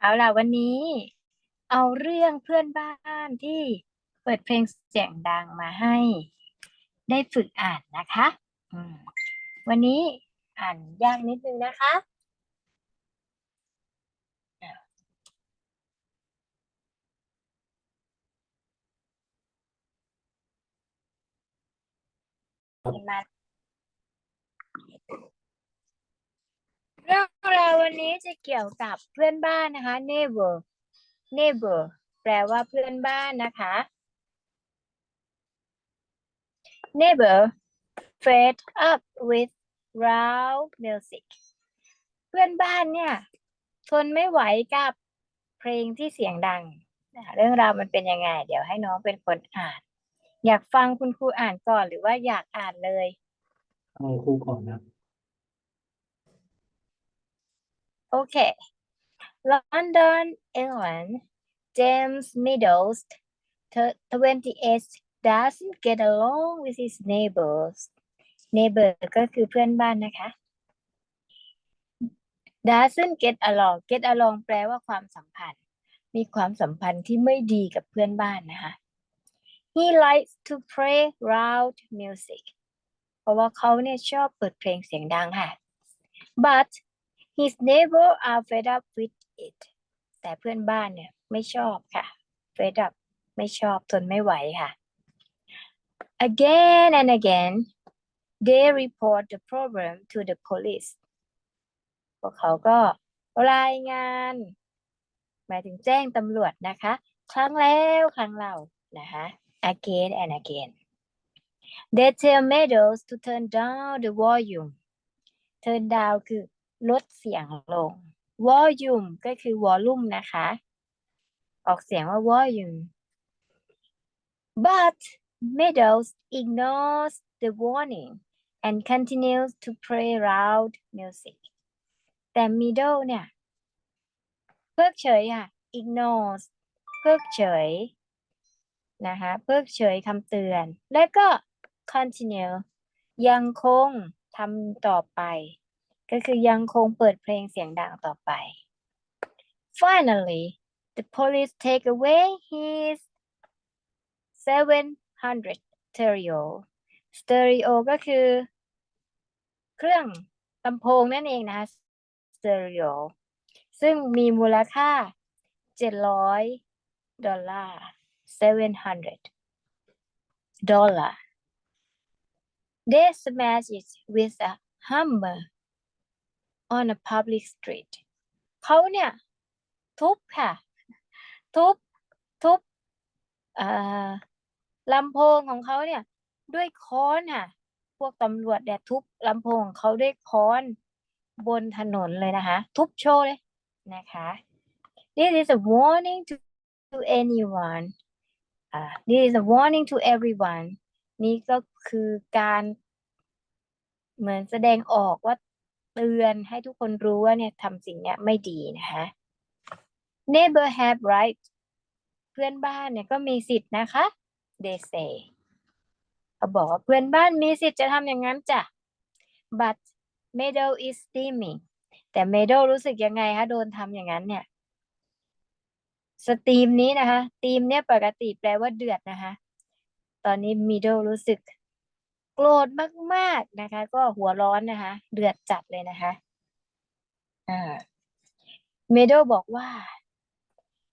เอาล่ะวันนี้ เอาเรื่องเพื่อนบ้านที่เปิดเพลงเสียงดังมาให้ ได้ฝึกอ่านนะคะวันนี้อ่านยากนิดนึงนะคะ มา เรื่องราววันนี้จะเกี่ยวกับเพื่อนบ้านนะคะ neighbor neighbor แปลว่าเพื่อนบ้านนะคะ neighbor fed up with loud music เพื่อนบ้านเนี่ย ทนไม่ไหวกับเพลงที่เสียงดัง เรื่องราวมันเป็นยังไง เดี๋ยวให้น้องเป็นคนอ่าน อยากฟังคุณครูอ่านก่อนหรือว่าอยากอ่านเลย เอาครูก่อนนะ Okay. London, England. James Meadows, 28, doesn't get along with his neighbors. Neighbor ก็คือเพื่อนบ้านนะคะ doesn't get along get along แปลว่าความสัมพันธ์ มีความสัมพันธ์ที่ไม่ดีกับเพื่อนบ้านนะคะ He likes to play loud music เพราะว่าเขาเนี่ยชอบเปิดเพลงเสียงดังค่ะ but his neighbor are fed up with it แต่เพื่อนบ้านเนี่ยไม่ชอบค่ะ fed up ไม่ชอบทนไม่ไหวค่ะ again and again they report the problem to the police พวกเขาก็รายงาน หมายถึงแจ้งตำรวจนะคะ ครั้งแล้วครั้งเล่านะคะ again and again they tell Meadows to turn down the volume turn down คือ ลดเสียงลง volume ก็คือ volume นะคะ ออกเสียงว่า volume but Meadows ignores the warning and continues to play loud music แต่ Meadow เนี่ย เพิกเฉยค่ะ ignores เพิกเฉยนะคะเพิกเฉยคำเตือน และก็ continue ยังคงทำต่อไป ก็คือยังคงเปิดเพลงเสียงดังต่อไป Finally the police take away his 700 stereo stereo ก็คือเครื่องลำโพงนั่นเองนะคะ stereo ซึ่งมีมูลค่า 700 ดอลลาร์ 700 ดอลลาร์ They smash it with a hammer on a public street เขาเนี่ยทุบค่ะ ทุบ ทุบลำโพงของเขาเนี่ย ด้วยค้อนค่ะ พวกตำรวจเนี่ยทุบลำโพงของเขาด้วยค้อนบนถนนเลยนะคะ ทุบโชว์เลยนะคะ This is a warning to, to anyone อ่า This is a warning to everyone นี่ก็คือการเหมือนแสดงออกว่า เตือนให้ทุกคนรู้ว่าเนี่ยทำสิ่งเนี้ยไม่ดีนะคะ Neighbor have right เพื่อนบ้านเนี่ยก็มีสิทธิ์นะคะ they say เขาบอกว่าเพื่อนบ้านมีสิทธิ์จะทำอย่างนั้นจ้ะ but Meadow is steaming แต่ Meadow รู้สึกยังไงคะโดนทำอย่างนั้นเนี่ยสตรีมนี้นะคะตีมเนี่ยปกติแปลว่าเดือดนะคะ ตอนนี้ Meadow รู้สึก รธมากๆนะคะ ก็หัวร้อนนะคะ เดือดจัดเลยนะคะอ่า Meadow บอกว่า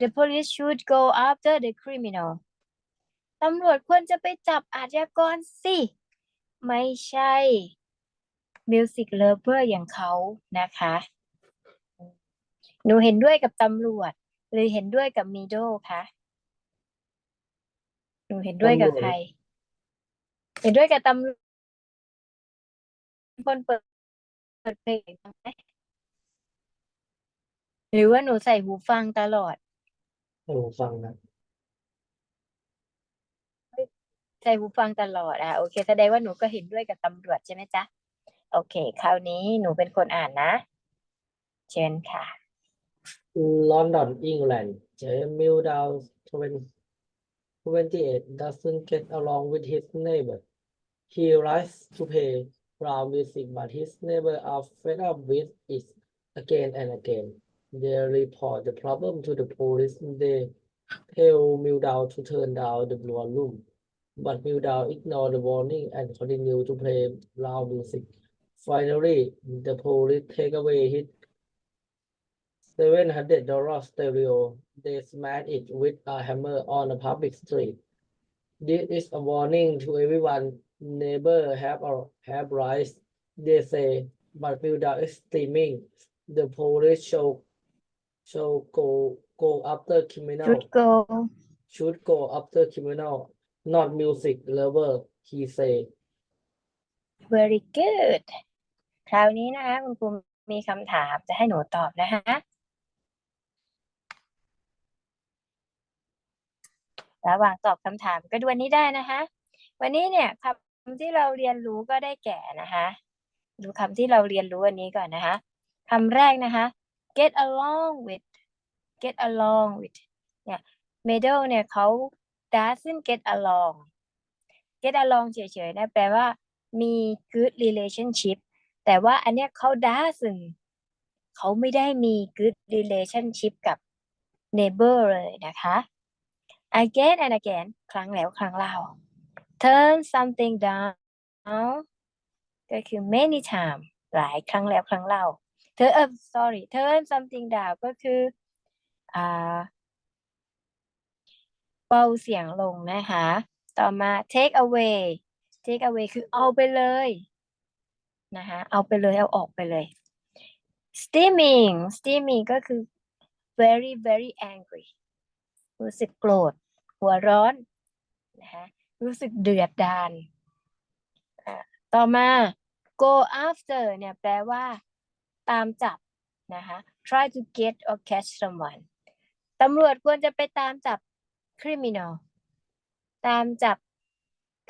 the police should go after the criminal ตำรวจควรจะไปจับอาชญากรสิ ไม่ใช่ music lover อย่างเขานะคะ หนูเห็นด้วยกับตำรวจ หรือเห็นด้วยกับมีโดคะ หนูเห็นด้วยกับใคร เห็นด้วยกับตำรวจคนเปิดเปิดเพลงบ้างไหมหรือว่าหนูใส่หูฟังตลอดให้ผมฟังนะใส่หูฟังตลอดอะโอเค แสดงว่าหนูก็เห็นด้วยกับตำรวจใช่ไหมจ๊ะ โอเค คราวนี้หนูเป็นคนอ่านนะ เชิญค่ะ London England James Meadows 28 doesn't get along with his neighbor he likes to play loud music but his neighbor are fed up with it again and again They report the problem to the police. And they tell Mildow to turn down the volume, but Mildow ignored the warning and continued to play loud music. Finally, the police take away his seven hundred dollar stereo They smash it with a hammer on a public street. This is a warning to everyone. Neighbor have a have rights, they say, but Mildow is streaming. The police show show go go after criminal should go should go after criminal, not music lover, he say. very good คราวนี้นะคะคุณครูมีคำถามจะให้หนูตอบนะคะ ระหว่างตอบคำถามก็ดูวันนี้ได้นะคะ วันนี้เนี่ยคำที่เราเรียนรู้ก็ได้แก่นะคะดูคำที่เราเรียนรู้วันนี้ก่อนนะคะคำแรกนะคะ get along with get along with เนี่ย middle เนี่ยเขา doesn't get along get along เฉยๆนะแปลว่ามี good relationship แต่ว่าอันเนี้ยเขา doesn't เขาไม่ได้มี good relationship กับ neighbor เลยนะคะ again and again ครั้งแล้วครั้งเล่า turn something down ก็คือ many time หลายครั้งแล้วครั้งเล่า turn up sorry turn something down ก็คืออ่าเบาเสียงลงนะคะ ต่อมา take away take away คือเอาไปเลยนะคะเอาไปเลย เอาออกไปเลย steaming steaming ก็คือ very very angry รู้สึกโกรธ หัวร้อนนะคะรู้สึกเดือดดาลต่อมา go after เนี่ยแปลว่า ตามจับนะคะ try to get or catch someone ตำรวจควรจะไปตามจับ criminal ตามจับ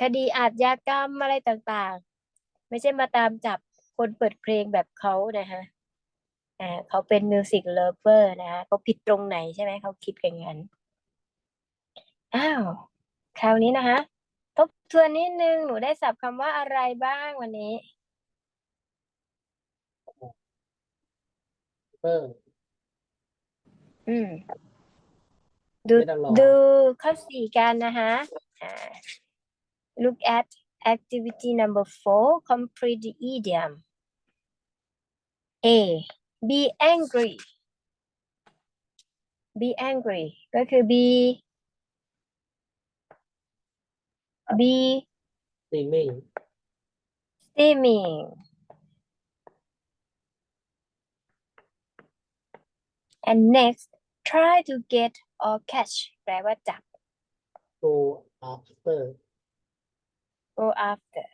คดีอาชญากรรมอะไรต่างๆ ไม่ใช่มาตามจับคนเปิดเพลงแบบเขานะคะอ่าเขาเป็นมิวสิกเลเวอร์นะคะเขาผิดตรงไหนใช่ไหมเขาคิดอย่างนั้น อ้าว คราวนี้นะคะ ทบทวนนิดนึง หนูได้ศัพท์คำว่าอะไรบ้างวันนี้เอออืม ดูไม่ต้องรอ ดูข้อสี่กันนะคะอ่า look at activity number four complete the idiom A be angry be angry ก็คือ be be steaming steaming and next try to get or catch แปลว่าจับ go after go after.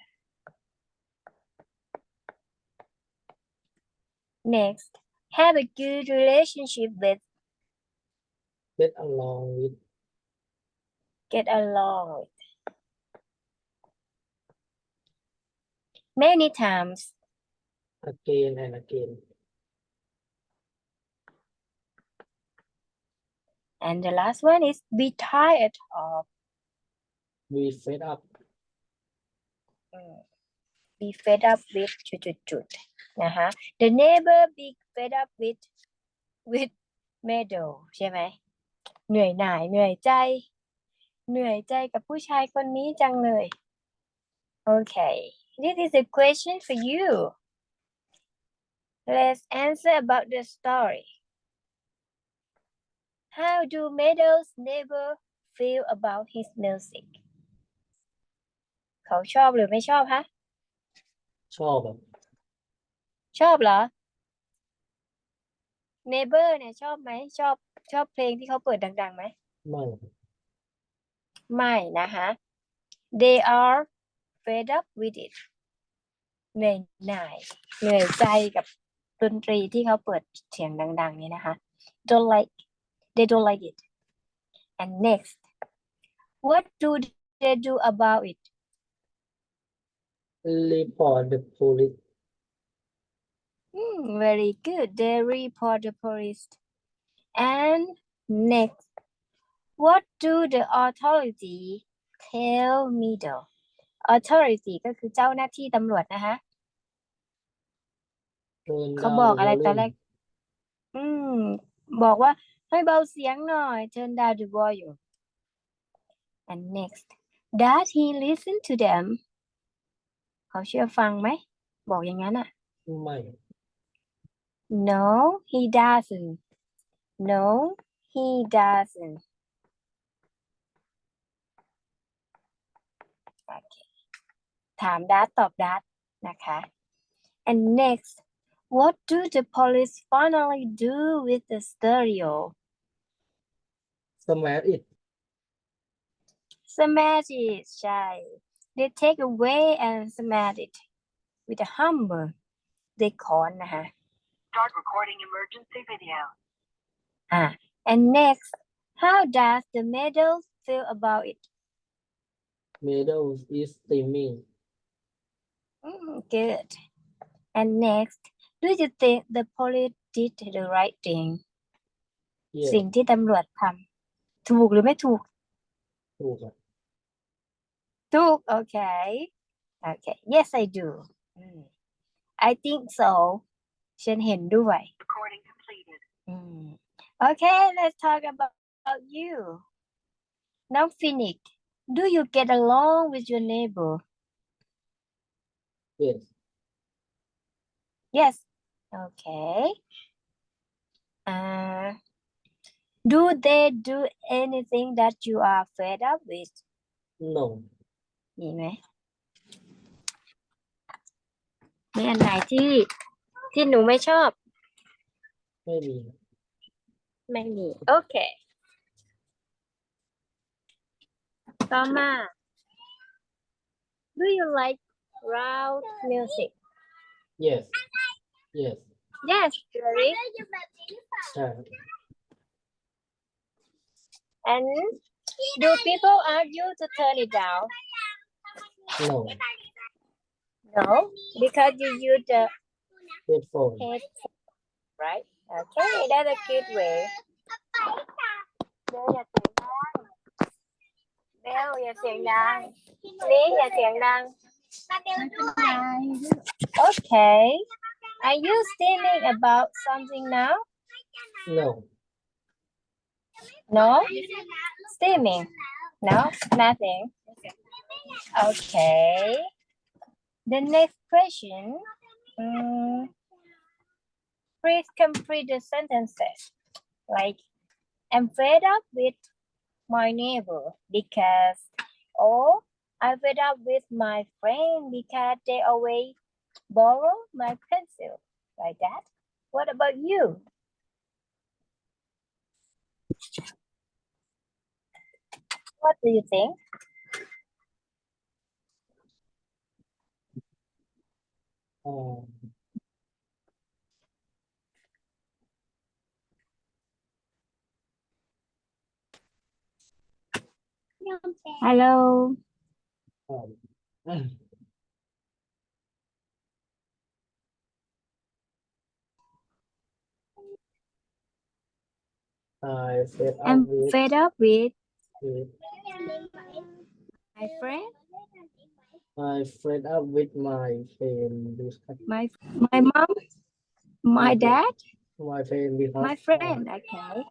Next, have a good relationship with, get along with get along with. Many times, again and again. and the last one is be tired of, We fed up mm, be fed up with จุดจุดจุดนะคะ The neighbor be fed up with with meadow ใช่ไหมเหนื่อยหน่ายเหนื่อยใจ เหนื่อยใจกับผู้ชายคนนี้จังเลย Okay this is a question for you let's answer about the story how do Meadow's neighbor feel about his music เขาชอบหรือไม่ชอบคะชอบแบบชอบเหรอ neighbor เนี่ยชอบไหม ชอบชอบเพลงที่เขาเปิดดังๆไหม ไม่ ไม่นะคะ they are fed up with it เหนื่อยหน่าย เหนื่อยใจกับดนตรีที่เขาเปิดเสียงดัง ๆ นี้นะคะ don't like they don't like it and next what do they do about it report the police Hmm, very good. They report the police. And next, what do the authority tell Middle? Authority ก็คือเจ้าหน้าที่ตำรวจนะคะ turn เขา down บอก the อะไรตอนแรก volume อืมมบอกว่าให้เบาเสียงหน่อย turn down the volume and next does he listen to them เขาเชื่อฟังไหม บอกอย่างนั้นอะ ไม่ no he doesn't no he doesn't ถามดัตตอบดัตนะคะ and next what do the police finally do with the stereo smash it smash it ใช่ they take away and smash it with a hammer they ค้อนนะคะ Start recording emergency video. อ่า and next how does the medal feel about it Meadows is steaming Mm, good. And next, do you think the police did the right thing? yes สิ่งที่ตำรวจทำถูกหรือไม่ถูก ถูกอะ ถูก okay okay yes I do อืม I think so ฉันเห็นด้วย Recording completed. อืม okay let's talk about, about you น้องฟินิก do you get along with your neighbor yes yes okay uh do they do anything that you are fed up with no มีไหมมีอันไหนที่ที่หนูไม่ชอบ ไม่มี ไม่มี โอเค ต่อมา Do you like loud music yes yes Yes very ใช่ and do people ask you to turn it down no No because you use the headphone headphone right okay that's a good way เบลอย่าเสียงดังเบลอย่าเสียงดัง Okay. Are you thinking about something now? No. No? Steaming? No, nothing. Okay. The next question. Um, please complete the sentences. Like, I'm fed up with my neighbor because, or I'm fed up with my friend because they always borrow my pencil like that. What about you? What do you think? uh, Hello. I fed up I'm with, fed up with with my friend, I fed up with my friend my my mom, my dad, my friend because my friend. Okay.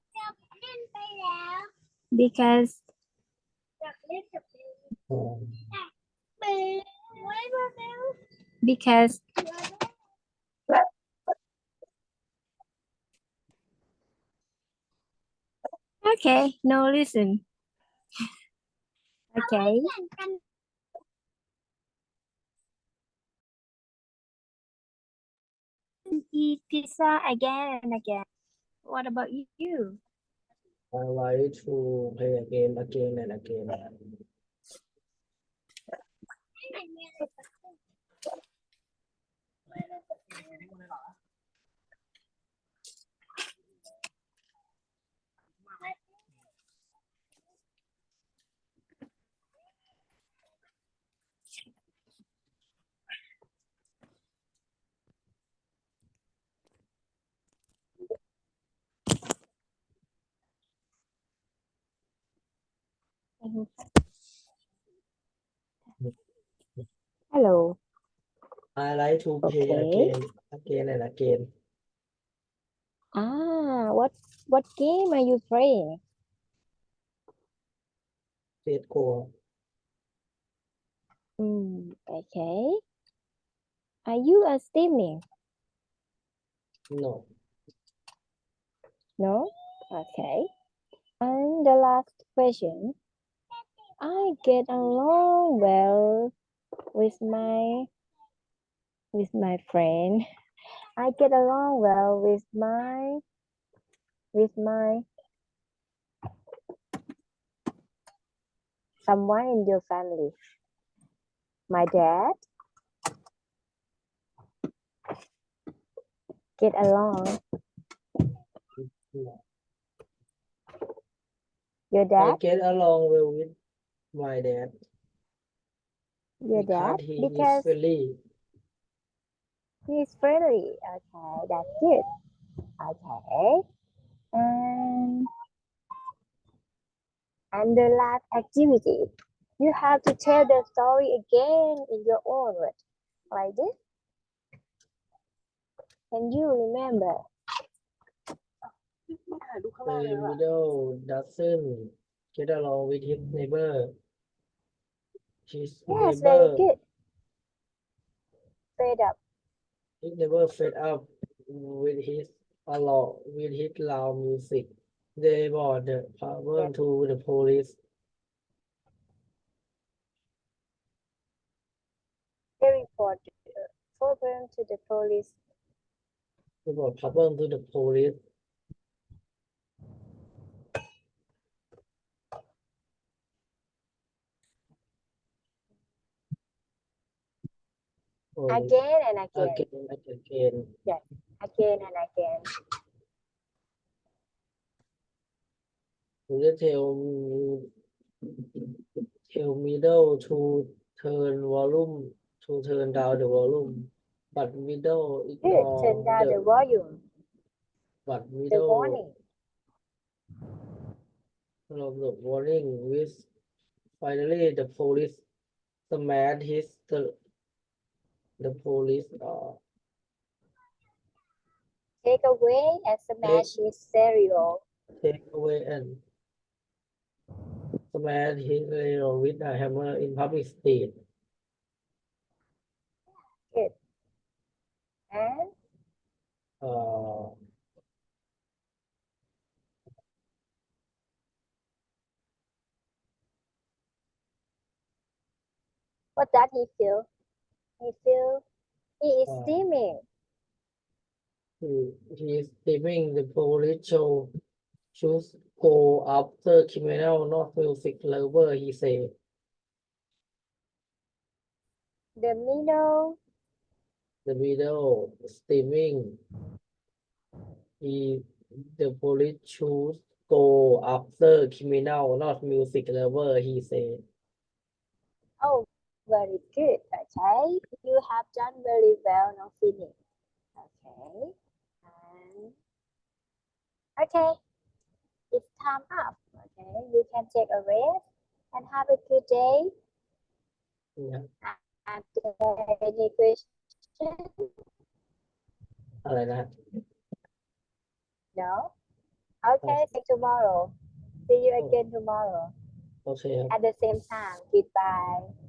Because um, because okay no listen. Okay. Eat pizza again and again. What about you? I like to play a game again and again. Hello I like to play Okay. again, again and again. Ah, what what game are you playing? CSGO Hmm, okay. Are you a streaming? no No? Okay. And the last question. I get along well with my with my friend. I get along well with my with my someone in your family. My dad. Get along. Your I get along well with why that? Your dad? Because he is friendly. He he's friendly. Okay, that's good. Okay. And and the last activity. You have to tell the story again in your own words. Like this. Can you remember? The widow doesn't get along with his neighbor his Yes, very neighbor good. Fed up. his neighbor fed up with his along with his loud music they brought the problem to the police They report the problem to the police. they brought problem to the police Again and again. again and again Again and again. You tell me, tell middle to turn volume, to turn down the volume, but middle Good. ignore Turn down the the, volume. but The middle warning. of the warning with finally the police smashed his the, the police uh Take away and smash his stereo. take away and smash his radio with a hammer in public street. And Uh, what does he feel? He feel he is Uh, steaming. he, he is leaving the police show should go after criminal, not music lover, he said. The middle The video streaming. He, the police should go after criminal, not music lover, he said. Oh, very good. Okay, you have done very well, no feeling. Okay, and okay, it's time up. Okay, you can take a rest and have a good day. Yeah. And uh, any question? อะไรนะ No. Okay, see you tomorrow. See you again tomorrow โอเคครับ at the same time. Goodbye.